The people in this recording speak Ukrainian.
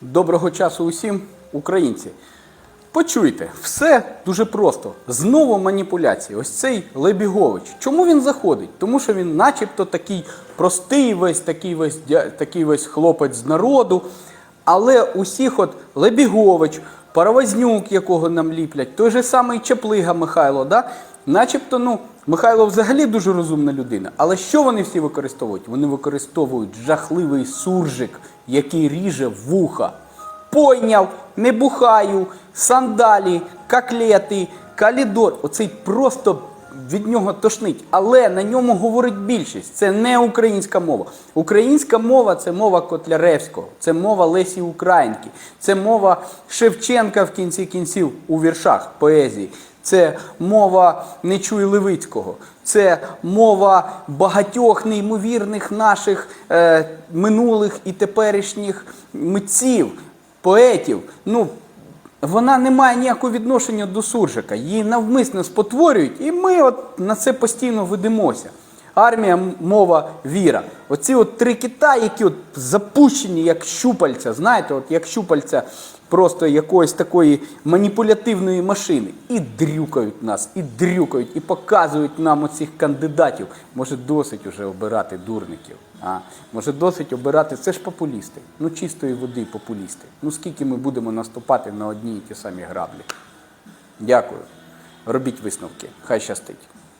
Доброго часу усім, українці. Почуйте, все дуже просто. Знову маніпуляції. Ось цей Лебігович. Чому він заходить? Тому що він, начебто, такий простий, весь такий весь, такий весь хлопець з народу. Але усіх, от Лебігович, Паровознюк, якого нам ліплять, той же самий Чаплига Михайло, да? начебто, ну, Михайло взагалі дуже розумна людина. Але що вони всі використовують? Вони використовують жахливий суржик, який ріже вуха. Пойняв, не бухаю, сандалі, коклети, калідор. Оцей просто від нього тошнить. Але на ньому говорить більшість. Це не українська мова. Українська мова це мова Котляревського, це мова Лесі Українки, це мова Шевченка в кінці кінців у віршах поезії. Це мова Нечуй Левицького, це мова багатьох неймовірних наших е, минулих і теперішніх митців, поетів. Ну, вона не має ніякого відношення до суржика. Її навмисно спотворюють, і ми от на це постійно ведемося. Армія, мова, віра. Оці от три кита, які от запущені як щупальця, знаєте, от як щупальця просто якоїсь такої маніпулятивної машини. І дрюкають нас, і дрюкають, і показують нам оцих кандидатів. Може, досить уже обирати дурників. А? Може, досить обирати. Це ж популісти. Ну, чистої води популісти. Ну скільки ми будемо наступати на одні і ті самі граблі. Дякую. Робіть висновки. Хай щастить.